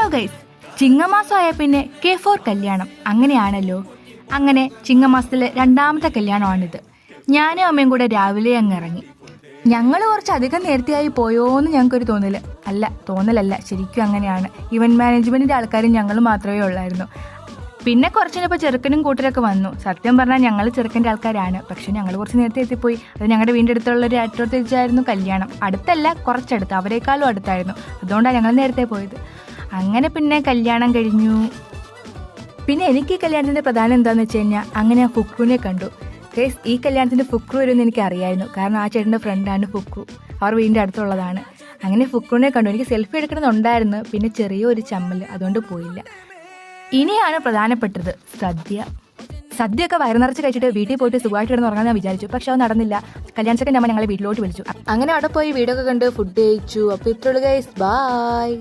Hello guys. ചിങ്ങമാസമായ പിന്നെ K four കല്യാണം. അങ്ങനെയാണല്ലോ. അങ്ങനെ ചിങ്ങമാസത്തിലെ രണ്ടാമത്തെ കല്യാണമാണിത്. ഞാനും അമ്മയും കൂടെ രാവിലെ അങ്ങ് ഇറങ്ങി. ഞങ്ങൾ കുറച്ച് അധികം നേരത്തെയായി പോയോ എന്ന് ഞങ്ങൾക്കൊരു തോന്നൽ അല്ല തോന്നലല്ല. ശരിക്കും അങ്ങനെയാണ്. ഇവന്റ് മാനേജ്മെന്റിന്റെ ആൾക്കാരും ഞങ്ങൾ മാത്രമേ ഉള്ളായിരുന്നു. പിന്നെ കുറച്ച് ചെറുക്കനും കൂട്ടരൊക്കെ വന്നു. സത്യം പറഞ്ഞാൽ ഞങ്ങൾ ചെറുക്കന്റെ ആൾക്കാരാണ്. പക്ഷേ ഞങ്ങൾ കുറച്ച് നേരത്തെ എത്തിപ്പോയി. അത് ഞങ്ങളുടെ വീടിന്റെ അടുത്തുള്ള ഒരു വെച്ചായിരുന്നു കല്യാണം. അടുത്തല്ല കുറച്ചടുത്ത്. അവരെക്കാളും അടുത്തായിരുന്നു. അതുകൊണ്ടാണ് ഞങ്ങൾ നേരത്തെ പോയത്. അങ്ങനെ പിന്നെ കല്യാണം കഴിഞ്ഞു. പിന്നെ എനിക്ക് കല്യാണത്തിന്റെ പ്രധാനം എന്താണെന്ന് വെച്ച് കഴിഞ്ഞാൽ അങ്ങനെ ഞാൻ ഫുക്രുവിനെ കണ്ടു. കേസ് ഈ കല്യാണത്തിന്റെ ഫുക്രു വരുമെന്ന് എനിക്ക് അറിയായിരുന്നു. കാരണം ആ ചേട്ടന്റെ ഫ്രണ്ടാണ് ഫുക്രു അവർ വീടിന്റെ അടുത്തുള്ളതാണ്. അങ്ങനെ ഫുക്രുവിനെ കണ്ടു. എനിക്ക് സെൽഫി എടുക്കണമെന്നുണ്ടായിരുന്നു പിന്നെ ചെറിയൊരു ചമ്മൽ അതുകൊണ്ട് പോയില്ല. ഇനിയാണ് പ്രധാനപ്പെട്ടത് സദ്യ. സദ്യയൊക്കെ വയറു നിറച്ച് കഴിച്ചിട്ട് വീട്ടിൽ പോയിട്ട് സുഖമായിട്ട് കിടന്ന് ഉറങ്ങാൻ വിചാരിച്ചു. പക്ഷെ അത് നടന്നില്ല. കല്യാണ സെക്കൻഡ് അമ്മ ഞങ്ങളെ വീട്ടിലോട്ട് വിളിച്ചു. അങ്ങനെ അവിടെ പോയി വീടൊക്കെ കണ്ട് ഫുഡ് കഴിച്ചു. അപ്പോൾ ഇത്രയുള്ളൂ ഗൈസ് ബൈ